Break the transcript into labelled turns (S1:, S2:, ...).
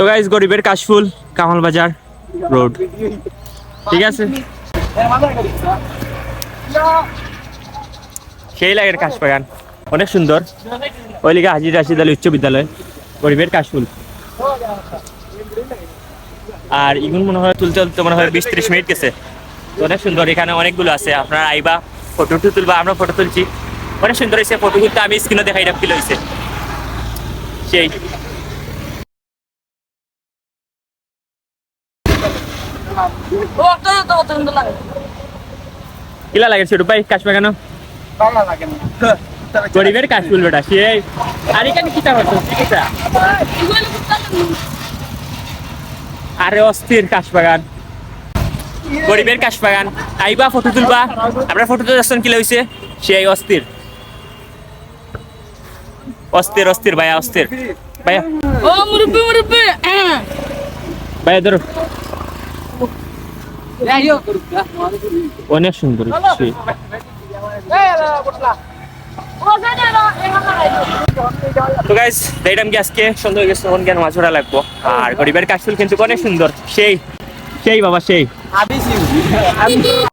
S1: তো গাইজ গরিবের কাশফুল, কামাল বাজার রোড ঠিক আছে? সেই লাগের কাশবাগান অনেক সুন্দর। ওই লিগে হাজির রাশিদ আলী উচ্চ বিদ্যালয়, গরিবের কাশফুল। আর ইগুন মনে হয় তুলতে তুলতে মনে হয় বিশ ত্রিশ মিনিট গেছে। অনেক সুন্দর, এখানে অনেকগুলো আছে। আপনার আইবা ফটো টু তুলবা, আমরা ফটো তুলছি। অনেক সুন্দর হয়েছে ফটো তুলতে আমি স্ক্রিনে দেখাই ফিল হয়েছে সেই।
S2: তো লাগে।
S1: কিলা লাগে ছোট ভাই কাশবাগানো
S3: ভালো লাগে না।
S1: গরিবের বেটা সে আর অস্থির কাশবাগান। গরিবের কাশবাগান। আইবা ফটো তুলবা। আমরা ফটো তুলছেন কি হইছে? সেই অস্থির। অস্থির অস্থির ভাইয়া অস্থির। ভাইয়া।
S2: ও মুরব্বি মুরব্বি! হ্যাঁ।
S1: ভাইয়া ধরো। অনেক সুন্দর তো গাইস দেখলাম কি আজকে? সুন্দর গেছে তখন কেন মাছ ধরা লাগবো। আর গরিবের কাশফুল কিন্তু অনেক সুন্দর। সেই সেই বাবা, সেই।